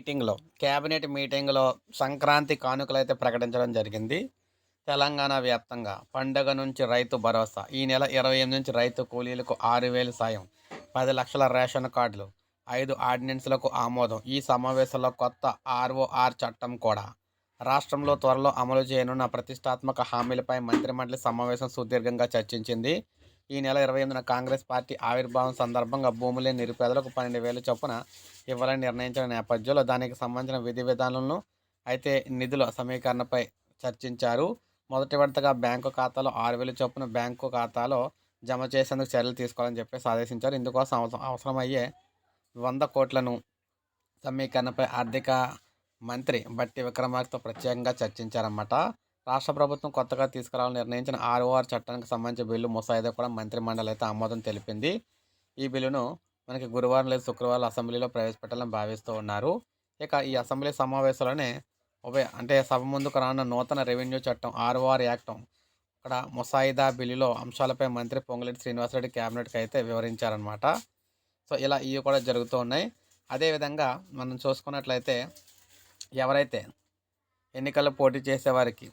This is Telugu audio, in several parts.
మీటింగ్లో కేబినెట్ మీటింగ్లో సంక్రాంతి కానుకలు అయితే ప్రకటించడం జరిగింది. తెలంగాణ వ్యాప్తంగా పండగ నుంచి రైతు భరోసా ఈ నెల ఇరవై ఎనిమిది నుంచి రైతు కూలీలకు ఆరు వేలు సాయం పది లక్షల రేషన్ కార్డులు ఐదు ఆర్డినెన్స్లకు ఆమోదం ఈ సమావేశంలో కొత్త ఆర్ఓఆర్ చట్టం కూడా. రాష్ట్రంలో త్వరలో అమలు చేయనున్న ప్రతిష్టాత్మక హామీలపై మంత్రిమండలి సమావేశం సుదీర్ఘంగా చర్చించింది. ఈ నెల ఇరవై ఎనిమిదిన కాంగ్రెస్ పార్టీ ఆవిర్భావం సందర్భంగా భూములే నిరుపేదలకు పన్నెండు వేల చొప్పున ఇవ్వాలని నిర్ణయించిన నేపథ్యంలో దానికి సంబంధించిన విధి విధానాలను అయితే నిధుల సమీకరణపై చర్చించారు. మొదటి విడతగా బ్యాంకు ఖాతాలో ఆరు వేల చొప్పున బ్యాంకు ఖాతాలో జమ చేసేందుకు చర్యలు తీసుకోవాలని చెప్పేసి ఆదేశించారు. ఇందుకోసం అవసరం అవసరమయ్యే వంద కోట్లను సమీకరణపై ఆర్థిక మంత్రి బట్టి విక్రమార్కతో ప్రత్యేకంగా చర్చించారన్నమాట. రాష్ట్ర ప్రభుత్వం కొత్తగా తీసుకురావాలని నిర్ణయించిన ఆర్ఓఆర్ చట్టానికి సంబంధించిన బిల్లు ముసాయిదా కూడా మంత్రి మండలి అయితే ఆమోదం తెలిపింది. ఈ బిల్లును మనకి గురువారం లేదా శుక్రవారం అసెంబ్లీలో ప్రవేశపెట్టాలని భావిస్తూ ఉన్నారు. ఇక ఈ అసెంబ్లీ సమావేశంలోనే ఉభయ అంటే సభ ముందుకు రానున్న నూతన రెవెన్యూ చట్టం ఆర్ఓఆర్ యాక్ట్ ఇక్కడ ముసాయిదా బిల్లులో అంశాలపై మంత్రి పొంగులేటి శ్రీనివాసరెడ్డి క్యాబినెట్కి అయితే వివరించారనమాట సో ఇలా ఇవి కూడా జరుగుతూ ఉన్నాయి. అదేవిధంగా మనం చూసుకున్నట్లయితే ఎవరైతే ఎన్నికల్లో పోటీ చేసేవారికి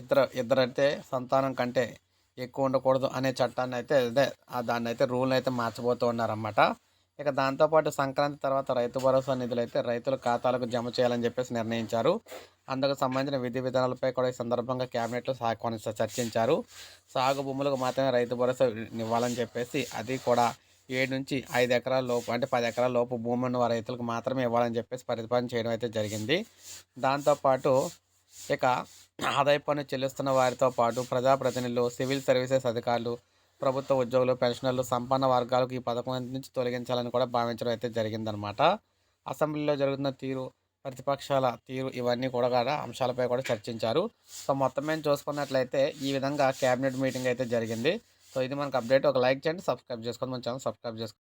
ఇద్దరు ఇద్దరైతే సంతానం కంటే ఎక్కువ ఉండకూడదు అనే చట్టాన్ని అయితే అదే దాన్ని అయితే రూల్ని అయితే మార్చబోతూ ఉన్నారన్నమాట. ఇక దాంతోపాటు సంక్రాంతి తర్వాత రైతు భరోసా నిధులు అయితే రైతుల ఖాతాలకు జమ చేయాలని చెప్పేసి నిర్ణయించారు. అందుకు సంబంధించిన విధి విధానాలపై కూడా ఈ సందర్భంగా క్యాబినెట్లో సా చర్చించారు. సాగు భూములకు మాత్రమే రైతు భరోసా ఇవ్వాలని చెప్పేసి అది కూడా ఏడు నుంచి ఐదు ఎకరాల లోపు అంటే పది ఎకరాల లోపు భూములను రైతులకు మాత్రమే ఇవ్వాలని చెప్పేసి పరిపాలన చేయడం అయితే జరిగింది. దాంతోపాటు ఇక ఆదాయ పన్ను చెల్లిస్తున్న వారితో పాటు ప్రజాప్రతినిధులు సివిల్ సర్వీసెస్ అధికారులు ప్రభుత్వ ఉద్యోగులు పెన్షనర్లు సంపన్న వర్గాలకు ఈ పథకం నుంచి తొలగించాలని కూడా భావించడం అయితే జరిగిందనమాట అసెంబ్లీలో జరుగుతున్న తీరు ప్రతిపక్షాల తీరు ఇవన్నీ కూడా కూడా అంశాలపై కూడా చర్చించారు. సో మొత్తం మేము చూసుకున్నట్లయితే ఈ విధంగా క్యాబినెట్ మీటింగ్ అయితే జరిగింది. సో ఇది మనకు అప్డేట్. ఒక లైక్ చేయండి సబ్స్క్రైబ్ చేసుకోండి. మన ఛానల్ సబ్స్క్రైబ్ చేసుకోండి.